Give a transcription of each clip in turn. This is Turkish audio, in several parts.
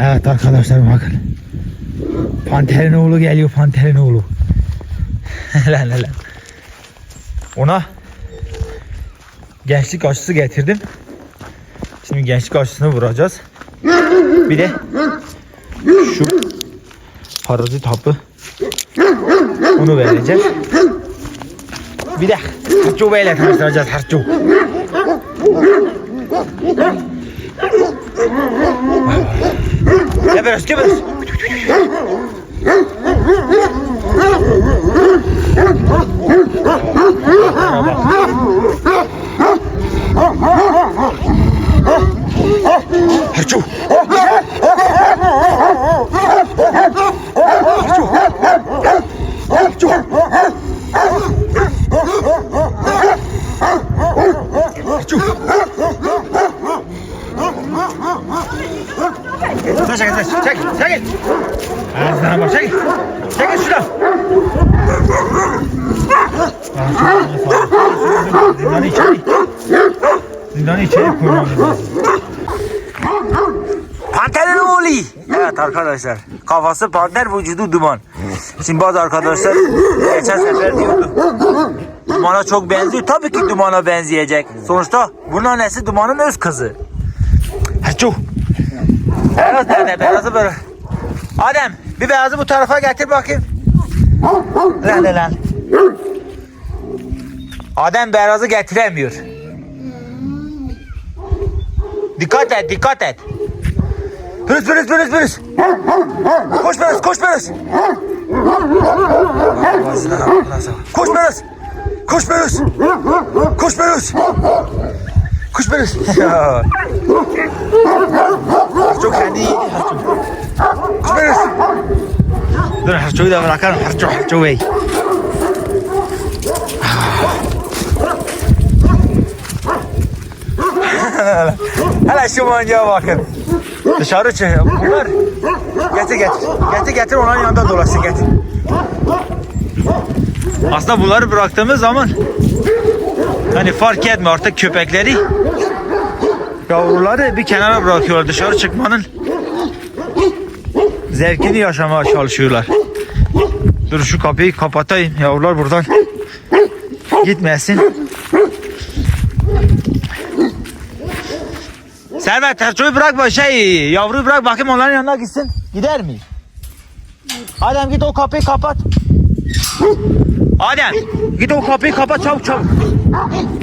Evet arkadaşlar bakın. Panterin oğlu geliyor panterin oğlu. lan lan. Ona gençlik aşısı getirdim. Şimdi gençlik aşısını vuracağız. Bir de şu parazit hapı onu vereceğiz. Bir de harço beyle tanıştıracağız harço. Geberes geberes. Harço. Harço. Harço. Sen çekil, çekil, çekil. Ağzına bak, çekil. Çekil şuradan. Zindanı içeri. Zindanı içeri lazım. Panterin oğlu. Evet arkadaşlar. Kafası panter, vücudu duman. Şimdi bazı arkadaşlar geçen sefer diyordu. Dumana çok benziyor. Tabii ki dumana benzeyecek. Sonuçta bunun annesi dumanın öz kızı. Haçu. Beyaz nerede? Beyazı böyle. Adem bir beyazı bu tarafa getir bakayım. Lan lan. Adem beyazı getiremiyor. Dikkat et, dikkat et. Pürüz, pürüz, pürüz, pürüz. Koş pürüz, koş pürüz. Koş pürüz. Koş pürüz. Koş pürüz. Koş pürüz. Çok kendi yedi Harço. Koş pürüz. Dur Harço'yu da bırakalım. Harço, Harço Bey. Hele şu manyağa bakın. Dışarı çık. Bunlar getir getir. Getir getir onların yanında dolaşsın getir. Aslında bunları bıraktığımız zaman hani fark etme artık köpekleri yavruları bir kenara bırakıyorlar dışarı çıkmanın zevkini yaşamaya çalışıyorlar. Dur şu kapıyı kapatayım yavrular buradan gitmesin. Servet terçoyu bırak şey yavruyu bırak bakayım onların yanına gitsin. Gider mi? Adem git o kapıyı kapat. Adem git o kapıyı kapat çabuk çabuk.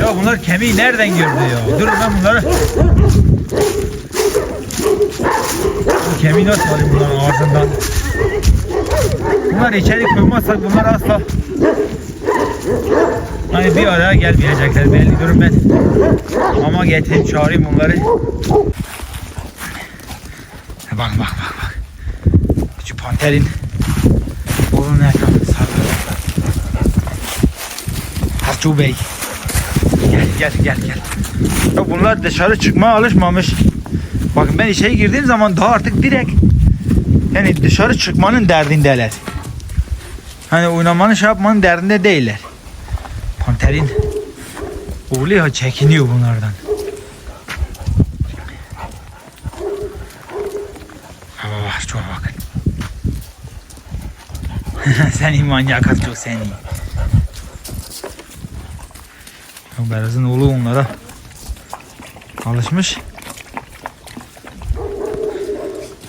Ya bunlar kemiği nereden gördü ya? Dur ben bunları... Bu kemiği nasıl alayım bunların ağzından? Bunlar içeri koymazsak bunlar asla... Hani bir araya gelmeyecekler belli durum ben. Ama getireyim çağırayım bunları. Bak bak bak bak. Şu panterin Oğlum ne Harçu Bey. Gel gel gel. Ya bunlar dışarı çıkmaya alışmamış. Bakın ben içeri girdiğim zaman daha artık direkt yani dışarı çıkmanın derdindeler. Hani oynamanın şey yapmanın derdinde değiller. Panterin ya çekiniyor bunlardan. Hava var çok bakın. seni manyak Arço seni. Ya Beraz'ın oğlu onlara alışmış.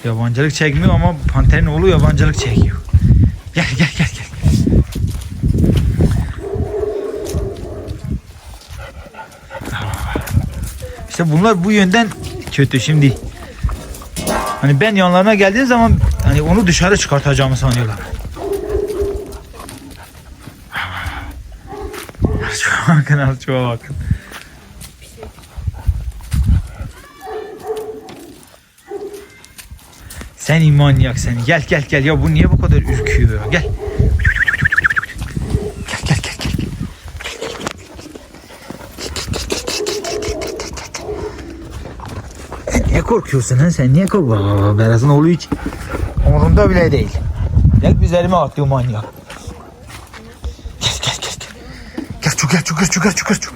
Yabancılık çekmiyor ama Panter'in oğlu yabancılık çekiyor. Gel gel gel gel. İşte bunlar bu yönden kötü şimdi. Hani ben yanlarına geldiğim zaman hani onu dışarı çıkartacağımı sanıyorlar. Çok bakın çok bakın. Sen manyak seni. Gel gel gel. Ya bu niye bu kadar ürküyor ya? Gel. Gel gel gel gel. Sen niye korkuyorsun ha? Sen niye korkuyorsun? Beraz'ın oğlu hiç umurumda bile değil. Gel üzerime atlıyor manyak. Gel gel gel gel. Gel gel gel gel çok gel çok.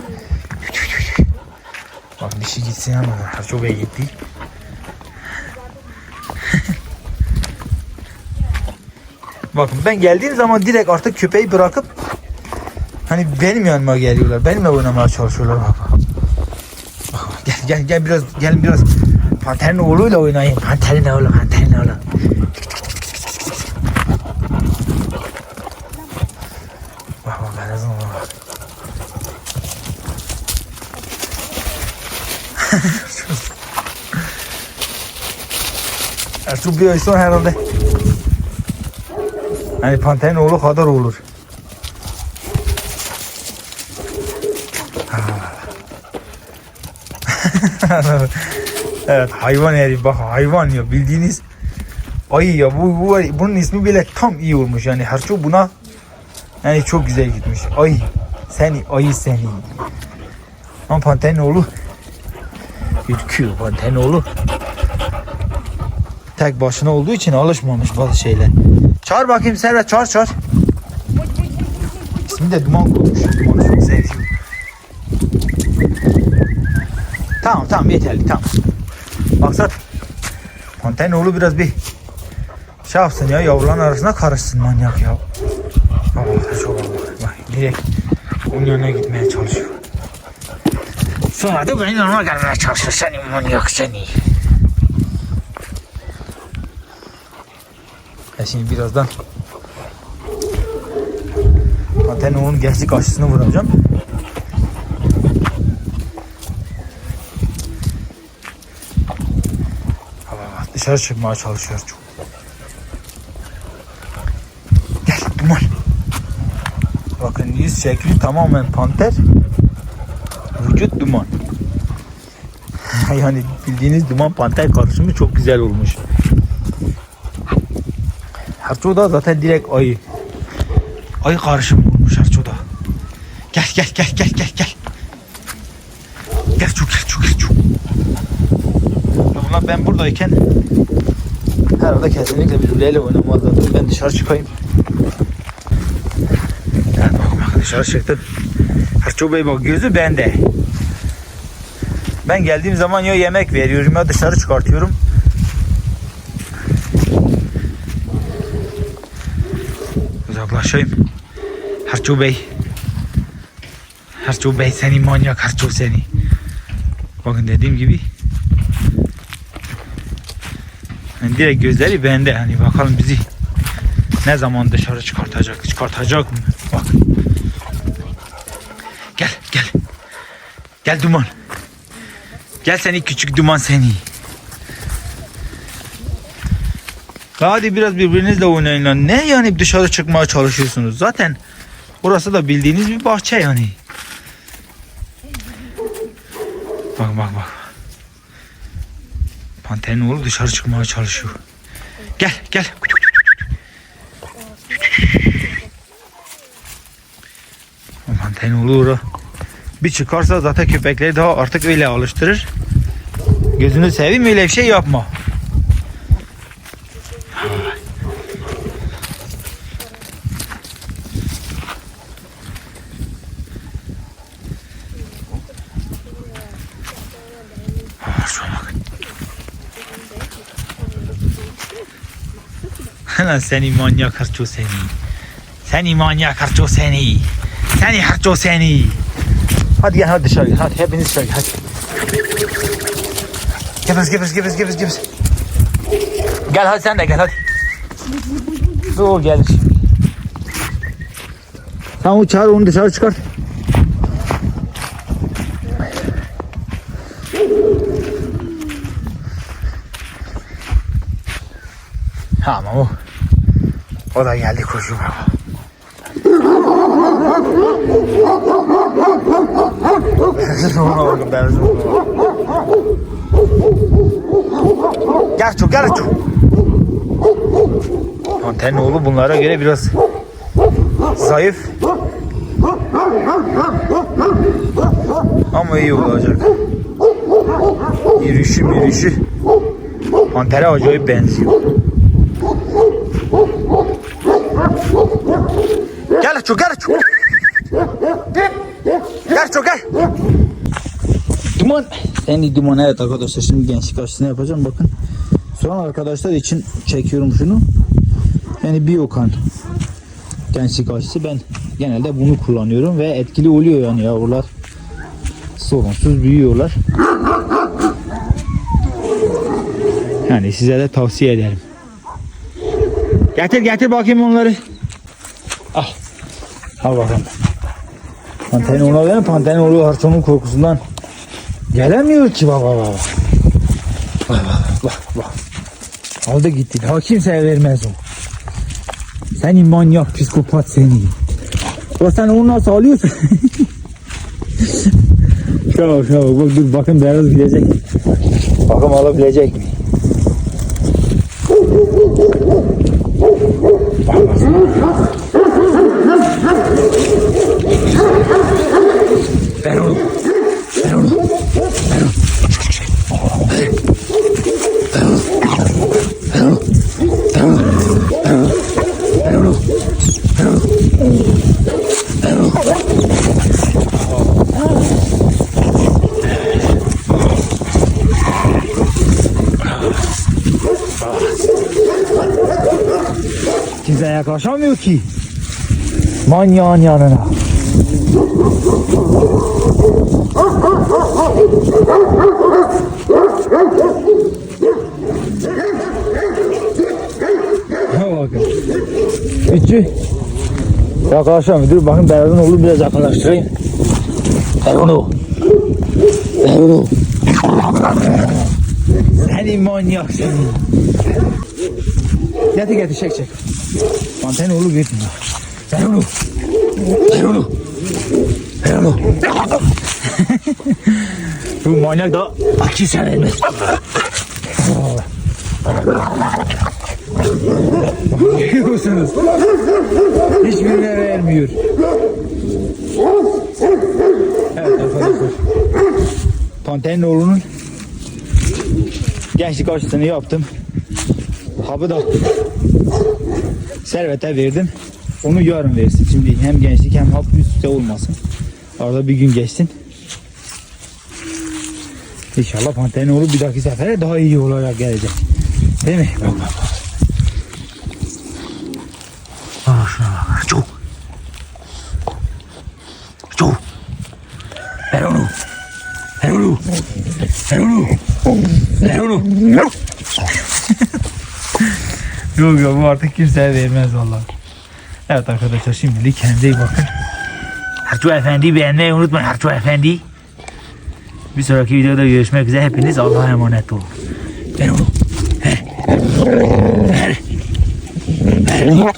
Bak dişi gitsin ama çok iyi gitti. Bakın ben geldiğim zaman direkt artık köpeği bırakıp hani benim yanıma geliyorlar. Benimle oynamaya çalışıyorlar bak bak. Bak, Gel gel gel biraz gelin biraz Panterin oğluyla oynayayım. Panterin oğlu, panterin oğlu. Bak bak ben azım bak. Ertuğrul bir ay sonra herhalde. Hani panterin oğlu kadar olur. evet hayvan herif bak hayvan ya bildiğiniz. Ayı ya bu, bu bunun ismi bile tam iyi olmuş. Yani her şey buna yani çok güzel gitmiş. Ayı seni ayı seni. Ama panterin oğlu ürküyor panterin oğlu tek başına olduğu için alışmamış bazı şeyler Çağır bakayım Servet çağır çağır. İsmi de Duman koymuş. Dumanı çok seviyorum. Tamam tamam yeterli tamam. Maksat Panterin oğlu biraz bir şey yapsın ya yavruların arasına karışsın manyak ya. Allah çok Allah. Direkt onun yanına gitmeye çalışıyor. Sonra da benim yanıma gelmeye çalışıyor seni manyak seni. Ya şimdi birazdan Zaten onun gençlik aşısını vuracağım. Ama dışarı çıkmaya çalışıyor çok. Gel duman. Bakın yüz şekli tamamen panter. Vücut duman. yani bildiğiniz duman panter karışımı çok güzel olmuş. Harço'da zaten direkt ayı. Ayı karışımı olmuş Harço'da. Gel gel gel gel gel gel. Gel çok gel çok gel çok. Bunlar ben buradayken herhalde kesinlikle birbirleriyle oynamazlardı. Ben dışarı çıkayım. Evet bakın dışarı çıktım. Harço Bey bak gözü bende. Ben geldiğim zaman ya yemek veriyorum ya dışarı çıkartıyorum. Uzaklaşayım. Harço Bey. Harço Bey seni manyak Harço seni. Bakın dediğim gibi. Yani direkt gözleri bende. Hani bakalım bizi ne zaman dışarı çıkartacak? Çıkartacak mı? Bak. Gel gel. Gel duman. Gel seni küçük duman seni. Hadi biraz birbirinizle oynayın lan. Ne yani dışarı çıkmaya çalışıyorsunuz? Zaten orası da bildiğiniz bir bahçe yani. Bak bak bak. Panterin oğlu dışarı çıkmaya çalışıyor. Gel gel. Panterin oğlu ora. Bir çıkarsa zaten köpekleri daha artık öyle alıştırır. Gözünü seveyim öyle bir şey yapma. Ah. Lan seni manyak harço seni. Seni manyak harço seni. Seni harço seni. Hadi gel hadi dışarı gel. Hadi hepiniz dışarı gel. Hadi. Gebez gebez gebez gebez gebez. Gel hadi sen de gel hadi. Dur gelir. Sen o çağır onu dışarı çıkart. Tamam o. O da geldi kuşu bakın ben Gel çok gel çok. Panterin oğlu bunlara göre biraz zayıf. Ama iyi olacak. Yürüyüşü yürüyüşü. Pantere acayip benziyor. Çok gel çok. Gel. Duman. En duman evet arkadaşlar şimdi gençlik aşısını yapacağım bakın. Şu an arkadaşlar için çekiyorum şunu. Yani Biokan gençlik aşısı ben genelde bunu kullanıyorum ve etkili oluyor yani yavrular sorunsuz büyüyorlar. Yani size de tavsiye ederim. Getir getir bakayım onları. Al. Al bakalım. Pantenin ona verin. Pantenin oğlu harçonun korkusundan gelemiyor ki baba baba. Bak bak bak. Aldı gitti. Daha kimseye vermez o. Seni manyak psikopat seni. O sen onu nasıl alıyorsun? bak şuna bak. bak. Dur bakın beyaz gidecek. Bakalım alabilecek Kimse yaklaşamıyor ki. Manyağın yanına. Yaklaşamıyor. Dur bakın beyazın oğlu biraz yaklaştırayım. Ver onu. Ver onu. Seni manyak seni. Getir getir çek çek. Anten oğlu gitmiyor. Ver onu. Ver onu. Ver onu. Bu manyak da kimse vermez. Görüyor musunuz? Hiçbirine vermiyor. Evet arkadaşlar. Panterin oğlunun gençlik aşısını yaptım. Habı da servete verdim. Onu yarın versin. Şimdi hem gençlik hem hap üst üste olmasın. Arada bir gün geçsin. İnşallah Panterin oğlu bir dahaki sefere daha iyi olarak gelecek. Değil mi? Bak bak bak. Yavru. Yavru. Yavru. yok yok bu artık kimseye vermez vallahi. Evet arkadaşlar şimdilik kendinize iyi bakın. Ertuğ Efendi beğenmeyi unutmayın Ertuğ Efendi. Bir sonraki videoda görüşmek üzere. Hepiniz Allah'a emanet olun. Ben onu. Ver. Ver. Ver.